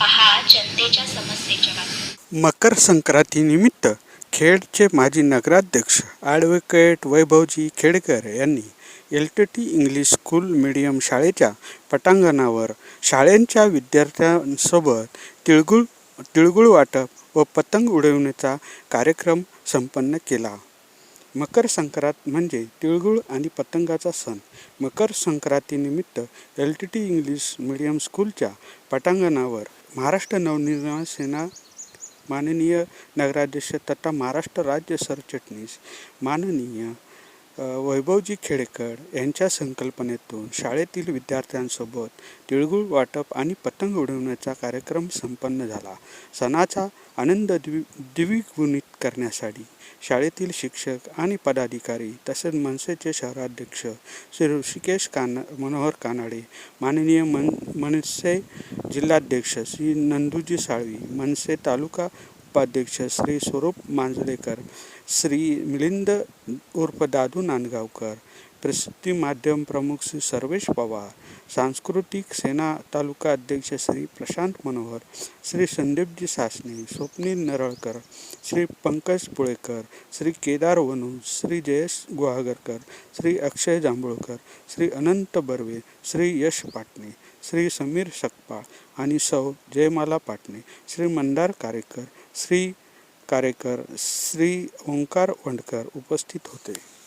पहा जनतेच्या समस्येच्या बातम्या. मकर संक्रांतीनिमित्त खेडचे माजी नगराध्यक्ष ॲडव्होकेट वैभवजी खेडकर यांनी L T T English school medium शाळेच्या पटांगणावर शाळेंच्या विद्यार्थ्यांसोबत तिळगुळ तिळगुळ वाटप व पतंग उडविण्याचा कार्यक्रम संपन्न केला. मकर संक्रांत म्हणजे तिळगुळ आणि पतंगाचा सण. मकर संक्रांतीनिमित्त L T T English medium स्कूलच्या पटांगणावर महाराष्ट्र नवनिर्माण सेना माननीय नगराध्यक्ष तथा महाराष्ट्र राज्य सरचिटणीस माननीय वैभवजी खेडेकर यांच्या संकल्पनेतून शाळेतील विद्यार्थ्यांसोबत तिळगुळ वाटप आणि पतंग उडवण्याचा कार्यक्रम संपन्न झाला. सणाचा आनंद द्वि द्विगुणित करण्यासाठी शाळेतील शिक्षक आणि पदाधिकारी तसेच मनसेचे शहराध्यक्ष श्री ऋषिकेश काना मनोहर कानाडे माननीय मन मनसे जिल्हाध्यक्ष श्री नंदूजी साळवी मनसे तालुका उपाध्यक्ष श्री स्वरूप मांजलेकर श्री मिलिंद उर्फ दादू नांदगावकर प्रसिद्धी माध्यम प्रमुख श्री सर्वेश पवार सांस्कृतिक सेना तालुका अध्यक्ष श्री प्रशांत मनोहर श्री संदीपजी सासने स्वप्नील नरळकर श्री पंकज पुळेकर श्री केदार वनू श्री जयेश गुहागरकर श्री अक्षय जांभूळकर श्री अनंत बर्वे श्री यश पाटणे श्री समीर सकपाळ आणि सौ जयमाला पाटणे श्री मंदार कारेकर श्री कारेकर श्री ओंकार वंडकर उपस्थित होते.